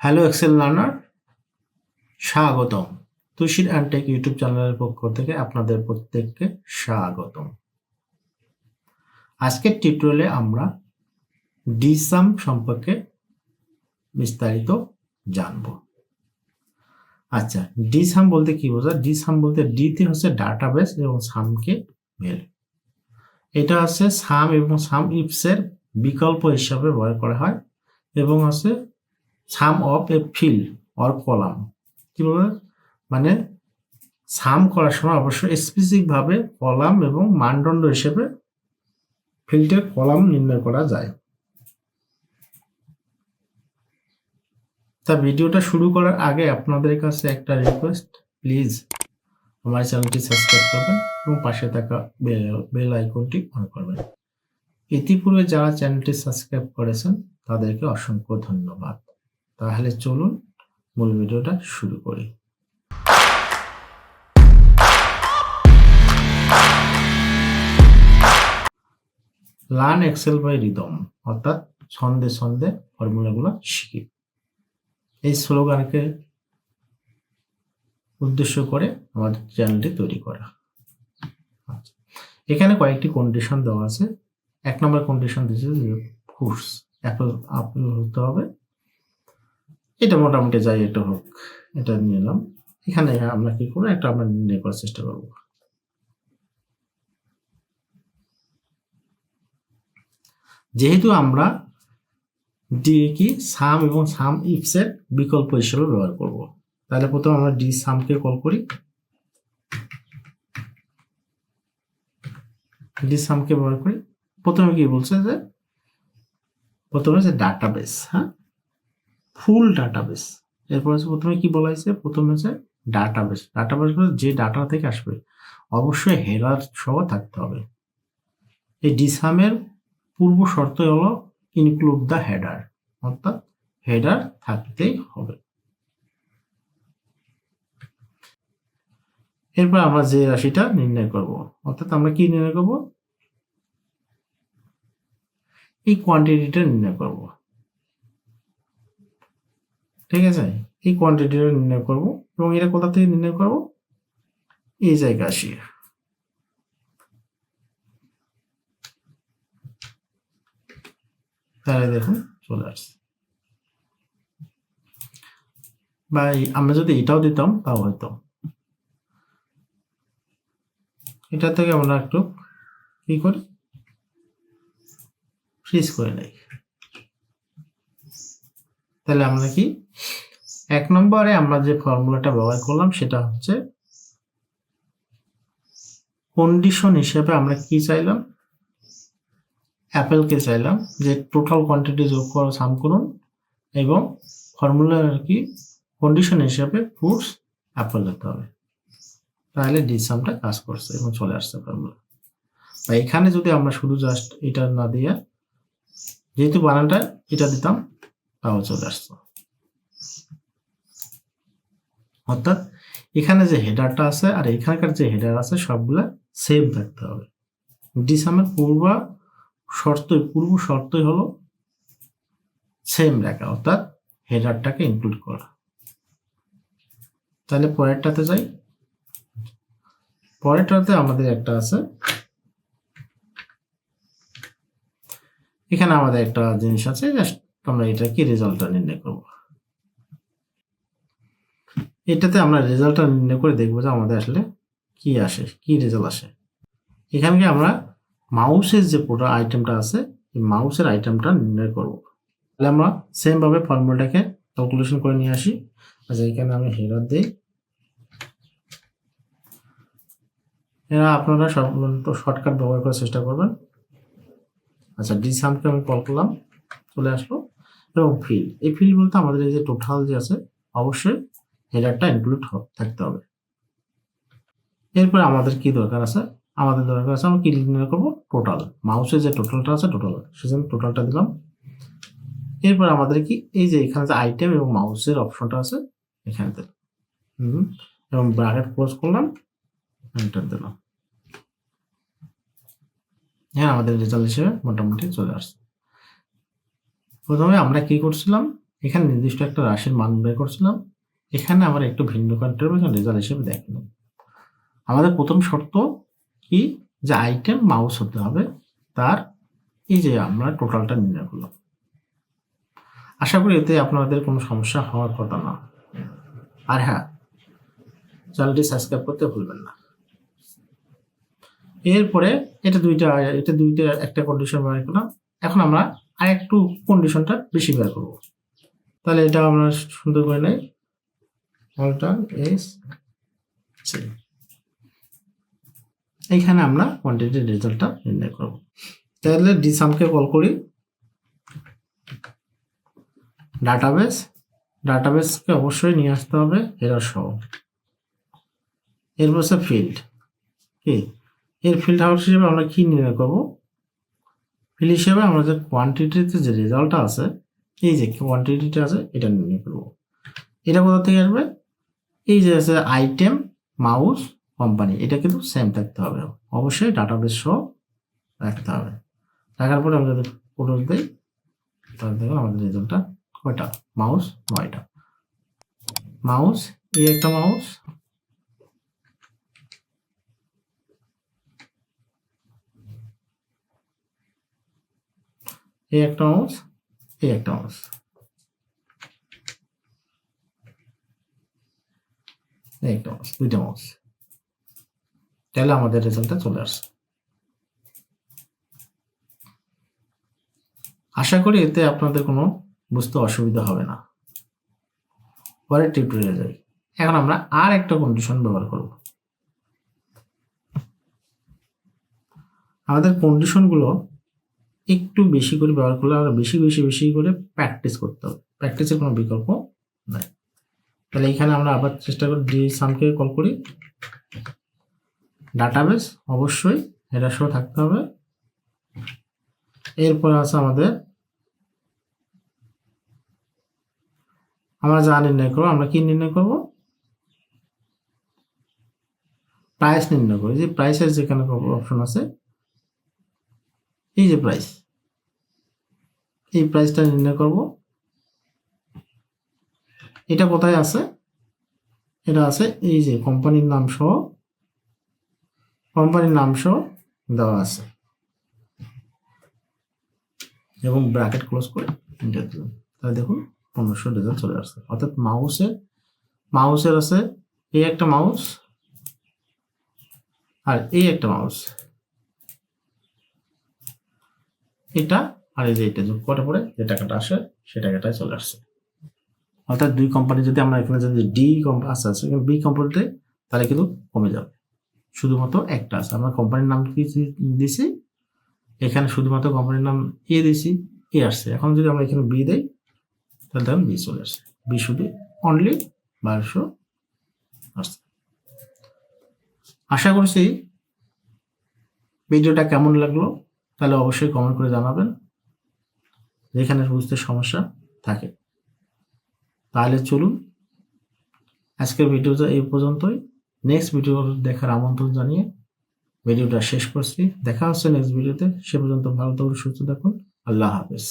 Hello Excel learner স্বাগতম। তুষির অ্যান্টেক YouTube চ্যানেলের পক্ষ থেকে আপনাদের প্রত্যেককে স্বাগতম। আজকের টিউটোরিয়ালে আমরা ডিসাম সম্পর্কে বিস্তারিত জানব। আচ্ছা ডিসাম বলতে কি বোঝায়? ডিসাম বলতে ডিতে হচ্ছে ডাটাবেস এবং সামকে মেল এটা হচ্ছে সাম এবং সাম ইপসের বিকল্প হিসাবে ব্যবহার করা হয় এবং হচ্ছে sum of a field or column কি বলব? মানে সাম করার সময় অবশ্যই স্পেসিফিকভাবে কলাম এবং মানদণ্ড হিসেবে ফিল্ডের কলাম নির্ণয় করা যায়। তা ভিডিওটা শুরু করার আগে আপনাদের কাছে একটা রিকোয়েস্ট প্লিজ আমার চ্যানেলটি সাবস্ক্রাইব করবেন এবং পাশে থাকা বেল আইকনটি অন করবেন। ইতিপূর্বে যারা চ্যানেলটি সাবস্ক্রাইব করেছেন, তাদেরকে অসংখ্য ধন্যবাদ। তাহলে চলুন মূল ভিডিওটা শুরু করি। লার্ন এক্সেল বাই রিদম অর্থাৎ ছন্দে ছন্দে ফর্মুলাগুলো শিখি। এই স্লোগানকে উদ্দেশ্য করে আমাদের চ্যানেলটি তৈরি করা। আচ্ছা। এখানে কয়েকটি কন্ডিশন দেওয়া আছে। এক নম্বর কন্ডিশন দিয়েছে যে ফুডস অ্যাপেল আপেল হতে হবে। এটা মোটামুটি যাই এটা হোক, এটা নিয়ে এলাম। এখানে আমরা কি করব? একটা আমরা নির্ণয় করার চেষ্টা করব। যেহেতু আমরা ডি কি সাম এবং সাম ইফসের বিকল্প হিসেবে ব্যবহার করব, তাহলে প্রথমে আমরা ডি সামকে কল করি। ডি সামকে ব্যবহার করি। প্রথমে কি বলছে যে, প্রথমে যে ডাটাবেস হ্যাঁ? Full database. এরপর হচ্ছে প্রথমে কি বলা হয়েছে? প্রথমে হচ্ছে ডাটাবেস। ডাটাবেস যে ডাটা থেকে আসবে, অবশ্যই হেরার সহ থাকতে হবে। এই ডিসামের পূর্ব শর্ত হলো ইনক্লুড দ্য হেডার অর্থাৎ হেডার থাকতেই হবে। এরপর আমরা যে রাশিটা নির্ণয় করব, অর্থাৎ আমরা কি নির্ণয় করব? এই কোয়ান্টিটিটা নির্ণয় করব। ঠিক আছে? এই কোয়ান্টিটিটা নির্ণয় করব এবং এটা কোথা থেকে নির্ণয় করব? এই জায়গা আসি। তাহলে দেখুন, চলে আসছে। বা আমরা যদি এটাও দিতাম, তাও হয়তো। এটা থেকে আমরা একটু কি করি? ফ্রিজ করে নেই। তাহলে আমরা কি? এক নম্বরে আমরা যে ফর্মুলাটা ব্যবহার করলাম সেটা হচ্ছে কন্ডিশন হিসেবে আমরা কি চাইলাম? অ্যাপেলকে চাইলাম যে টোটাল কোয়ান্টিটি যোগ করো সাম করুন এবং ফর্মুলার আর কি? কন্ডিশন হিসেবে ফ্রুটস অ্যাপেল হতে হবে। তাহলে ডিসামটা কাজ করছে এবং চলে আসছে ফর্মুলা বা এখানে যদি আমরা শুধু জাস্ট এটা না দিয়ে, যেহেতু বানানটা এটা দিতাম তাও চলে আসতো অর্থাৎ এখানে যে হেডারটা আছে আর এখানকার যে হেডার আছে, সবগুলা সেম থাকতে হবে। ডিসামের পূর্ব শর্তই পূর্ব শর্তই হলো সেম রাখা অর্থাৎ হেডারটাকে ইনক্লুড করা। তাহলে পরেরটাতে যাই। পরেরটাতে আমাদের একটা আছে। এখানে আমাদের একটা জিনিস আছে জাস্ট আমরা এটা কি রেজাল্টটা নির্ণয় করব? এটাতে আমরা রেজাল্টটা নির্ণয় করে দেখব যে আমাদের আসলে কি আসে, কি রেজাল্ট আসে। এখানে কি আমরা মাউসের যে পুরো আইটেমটা আছে, এই মাউসের আইটেমটা নির্ণয় করব। তাহলে আমরা সেম ভাবে ফর্মুলাটাকে ক্যালকুলেশন করে নিয়ে আসি। আচ্ছা এখানে আমি হেরার দিই। এরা আপনারা শর্টকাট ব্যবহার করার চেষ্টা করবেন। আচ্ছা ডি সামকে আমি কল করলাম। চলে আসলো এবং ফিল এই ফিল বলতে আমাদের এই যে টোটাল যে আছে, অবশ্যই হেডারটা ইনক্লুড থাকতে হবে। এরপরে আমাদের কি দরকার আছে? আমাদের দরকার আছে, আমরা কি নির্ণয় করব? টোটাল মাউসের যে টোটালটা আছে টোটাল সেজন্য টোটালটা দিলাম। এরপর আমাদের কি, এই যে এখানে যে আইটেম এবং মাউসের অপশনটা আছে, এখানে দিলাম। হুম, এবং ব্র্যাকেট ক্লোজ করলাম এন্টার দিলাম। হ্যাঁ আমাদের রেজাল্ট হিসেবে মোটামুটি চলে আসছে। প্রথমে আমরা কি করছিলাম? এখানে নির্দিষ্ট একটা রাশির মান বের করছিলাম। এখানে আবার একটু ভিন্ন কন্ট্রিবিউশন রেজাল্ট হিসেবে দেখেন আমাদের প্রথম শর্ত কি? যে আইটেম মাউস হতে হবে। তার এই যে আমরা টোটালটা নির্ণয় করলাম। আশা করি এতে আপনাদের কোনো সমস্যা হওয়ার কথা না। আর হ্যাঁ চ্যানেলটি সাবস্ক্রাইব করতে ভুলবেন না। এরপরে এটা দুইটা এটা দুইটা একটা কন্ডিশন বের করলাম। এখন আমরা আর একটু কন্ডিশনটা বেশি বের করব। তাহলে এটা আমরা সুন্দর করে নেই। অল্টার এস এইখানে আমরা কোয়ান্টিটির রেজাল্টটা নির্ণয় করব। তাহলে ডিসামকে কল করি। ডাটাবেস ডাটাবেসকে অবশ্যই নিয়ে আসতে হবে। এরর সহ এরপর ফিল্ড কি? এর ফিল্ড হাউস হিসেবে আমরা কি নির্ণয় করব? ফিল্ড হিসেবে আমরা যে কোয়ান্টিটিতে যে রেজাল্টটা আছে, এই যে কোয়ান্টিটিটা আছে, এটা নির্ণয় করব। এটা কোথা থেকে আসবে? এই যে আছে আইটেম মাউস কোম্পানি এটা কিন্তু সেম থাকতে হবে। অবশ্যই ডাটাবেস সহ রাখতে হবে। রাখার পরে আমরা যদি দিই, তাহলে দেখুন আমাদের রেজাল্টটা কয়টা? মাউস নয়টা। মাউস এই একটা মাউস এই একটা মাউস এই একটা এই একটা মাউস দুইটা মাউস তাহলে আমাদের রেজাল্টটা চলে আসছে। আশা করি এতে আপনাদের কোনো বুঝতে অসুবিধা হবে না। পরে টিউটোরিয়ালে যাই। এখন আমরা আর একটা কন্ডিশন ব্যবহার করব। আমাদের কন্ডিশনগুলো একটু বেশি করে ব্যবহার করলে আমরা বেশি বেশি বেশি করে প্র্যাকটিস করতে হবে। প্র্যাকটিসের কোনো বিকল্প নাই। তাহলে এখানে আমরা আবার চেষ্টা করি ডি সামকে কল করি। ডাটাবেস অবশ্যই এটা শো থাকতে হবে। এরপর আছে আমাদের আমরা যা নির্ণয় করব, আমরা কি নির্ণয় করব? প্রাইস নির্ণয় করি। যে প্রাইসের যেখানে অপশন আছে, এই যে প্রাইস এই প্রাইসটা নির্ণয় করব। এটা কোথায় আছে? এটা আছে এই যে কোম্পানির নাম সহ, কোম্পানির নাম সহ দেওয়া আছে। এবং ব্র্যাকেট ক্লোজ করে এন্টার দিলাম। তাহলে দেখুন পনেরোশো রেজাল্ট চলে আসছে। অর্থাৎ মাউসের মাউসের আছে এই একটা মাউস আর এই একটা মাউস এটা আর এই যে এটা যোগ করার পরে যে টাকাটা আসে, সে টাকাটাই চলে আসছে। অর্থাৎ দুই কোম্পানি যদি আমরা এখানে যদি ডি কোম্পানি আছে আছে বি কোম্পানিতে তাহলে কিন্তু কমে যাবে। শুধুমাত্র একটা আছে। আমরা কোম্পানির নাম কি দিছি? এখানে শুধুমাত্র কোম্পানির নাম এ দিছি এ আসছে। এখন যদি আমরা এখানে বি দেই, তাহলে দেখুন বি চলে আসছে। বি শুধু অনলি বারোশো আসছে। আশা করছি ভিডিওটা কেমন লাগল, তাহলে অবশ্যই কমেন্ট করে জানাবেন। যেখানে বুঝতে সমস্যা থাকে। তাহলে চলুন আজকের ভিডিওটা এই পর্যন্তই। নেক্সট ভিডিও দেখার আমন্ত্রণ জানিয়ে ভিডিওটা শেষ করছি। দেখা হচ্ছে নেক্সট ভিডিওতে সে পর্যন্ত ভালো থাকুন, সুস্থ থাকুন। আল্লাহ হাফেজ।